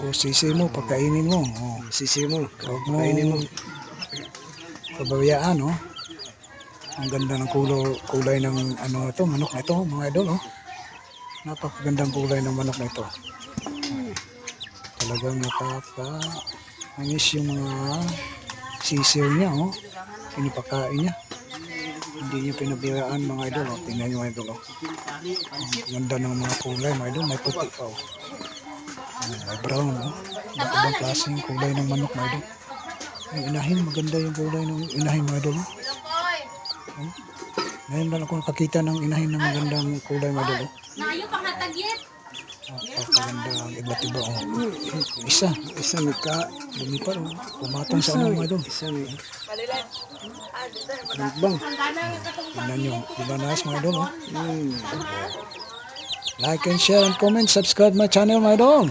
Tapos sisi mo, pagkainin mo. Oh. Sisi mo. Huwag mo Kainin mo. pabayaan, oh. Ang ganda ng kulo, kulay ng ano ito, manok na ito, mga idol, oh. Napakagandang kulay ng manok na ito. Talagang nakaka angis yung mga sisiw niya, oh. Pinipakain niya. Hindi niya pinabiraan mga idol, oh. Tingnan niyo mga idol, oh. Ang ganda ng mga kulay, mga idol. May puti pa, oh. Ayan, May brown, oh. Iba't ibang klaseng kulay ng manok, mga idol. Yung inahin, maganda yung kulay ng inahin, mga idol. oh. Hmm? Ngayon lang ako nakakita ng inahin na magandang kulay, mga idol. oh. Nayo pang hatagit. Napakaganda ang iba't iba, oh. Isa, isa nagka, lumipad, oh. Pumatong sa ano, mga idol. Isa may. Bang. Tingnan nyo. Diba nice mga idol, oh? Hmm. Like and share and comment. Subscribe my channel, mga idol.